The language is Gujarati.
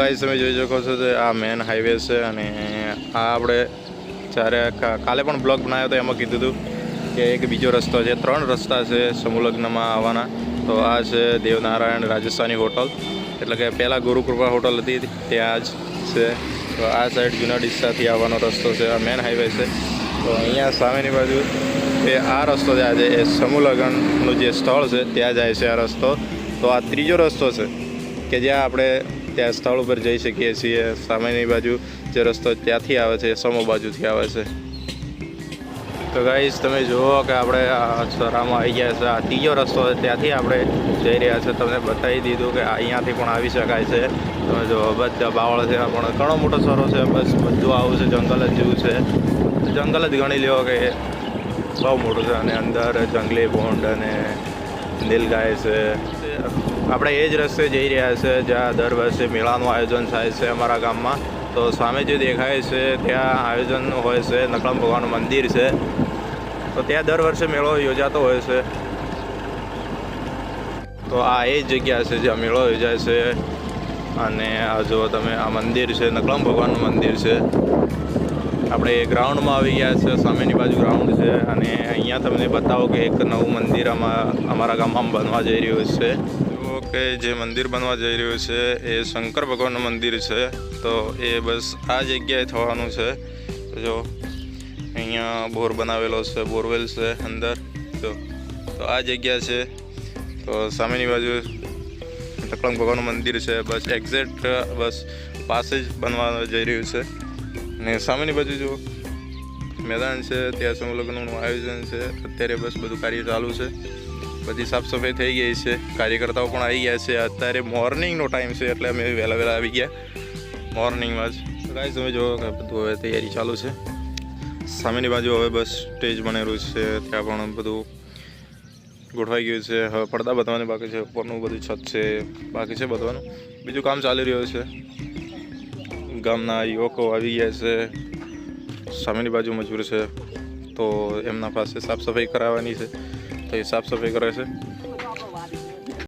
ગાઈસ, તમે જોઈ શકો છો કે આ મેન હાઈવે છે અને આ આપણે જ્યારે કાલે પણ બ્લોગ બનાવ્યો હતો એમાં કીધું હતું કે એક બીજો રસ્તો છે, ત્રણ રસ્તા છે સમૂહલગ્નમાં આવવાના. તો આ છે દેવનારાયણ રાજસ્થાની હોટલ. એટલે કે પહેલાં ગુરુકૃપા હોટલ હતી, ત્યાં જ છે. તો આ સાઈડ જૂના ડિસ્સાથી આવવાનો રસ્તો છે, આ મેન હાઈવે છે. તો અહીંયા સામેની બાજુ એ આ રસ્તો જાય છે એ સમૂહલગ્નનું જે સ્થળ છે, ત્યાં જાય છે આ રસ્તો. તો આ ત્રીજો રસ્તો છે કે જ્યાં આપણે ત્યાં સ્થળ ઉપર જઈ શકીએ છીએ. સામેની બાજુ જે રસ્તો ત્યાંથી આવે છે સમો બાજુથી આવે છે. તો ગાઈસ તમે જુઓ કે આપણે સરામાં આવી ગયા છે. આ ત્રીજો રસ્તો ત્યાંથી આપણે જઈ રહ્યા છે. તમને બતાવી દીધું કે અહીંયાથી પણ આવી શકાય છે. તમે જો બધા બાવળ છે પણ ઘણો મોટો સરો છે. બસ બધું આવું છે, જંગલ જ જેવું છે. જંગલ જ ગણી લ્યો કે બહુ મોટું છે. અને અંદર જંગલી બોન્ડ અને નીલગાય છે. આપણે એ જ રસ્તે જઈ રહ્યા છે, જ્યાં દર વર્ષે મેળાનું આયોજન થાય છે અમારા ગામમાં. તો સામે જે દેખાય છે, ત્યાં આયોજન હોય છે, નકળમ ભગવાનનું મંદિર છે. તો ત્યાં દર વર્ષે મેળો યોજાતો હોય છે. તો આ એ જગ્યા છે, જ્યાં મેળો યોજાય છે. અને આ જો તમે, આ મંદિર છે, નકળમ ભગવાનનું મંદિર છે. આપણે ગ્રાઉન્ડમાં આવી ગયા છે, સામેની બાજુ ગ્રાઉન્ડ છે અને અહીંયા તમને બતાવો કે એક નવું મંદિર અમા- અમારા ગામમાં બનવા જઈ રહ્યું છે. જુઓ કે જે મંદિર બનવા જઈ રહ્યું છે એ શંકર ભગવાનનું મંદિર છે. તો એ બસ આ જગ્યાએ થવાનું છે. જો, અહીંયા બોર બનાવેલો છે, બોરવેલ છે અંદર. જો, તો આ જગ્યા છે. તો સામેની બાજુ નકળંગ ભગવાનનું મંદિર છે. બસ એક્ઝેક્ટ બસ પાસે જ બનવા જઈ રહ્યું છે. ને સામેની બાજુ જો મેદાન છે, ત્યાં સમૂહલગ્નનું આયોજન છે. અત્યારે બસ બધું કાર્ય ચાલુ છે. બધી સાફસફાઈ થઈ ગઈ છે. કાર્યકર્તાઓ પણ આવી ગયા છે. અત્યારે મોર્નિંગનો ટાઈમ છે, એટલે અમે વહેલા વહેલા આવી ગયા મોર્નિંગમાં જ. ગાઈસ, તમે જો કે બધું હવે તૈયારી ચાલુ છે. સામેની બાજુ હવે બસ સ્ટેજ બનેલું છે. ત્યાં પણ બધું ગોઠવાઈ ગયું છે. હવે પડદા બતાવવાની બાકી છે. ઉપરનું બધું છત છે. બાકી છે બધવાનું બીજું કામ ચાલી રહ્યું છે. ગામના યુવકો આવી ગયા છે. સામેની બાજુ મજૂર છે. તો એમના પાસે સાફ સફાઈ કરાવવાની છે. તો એ સાફ સફાઈ કરે છે.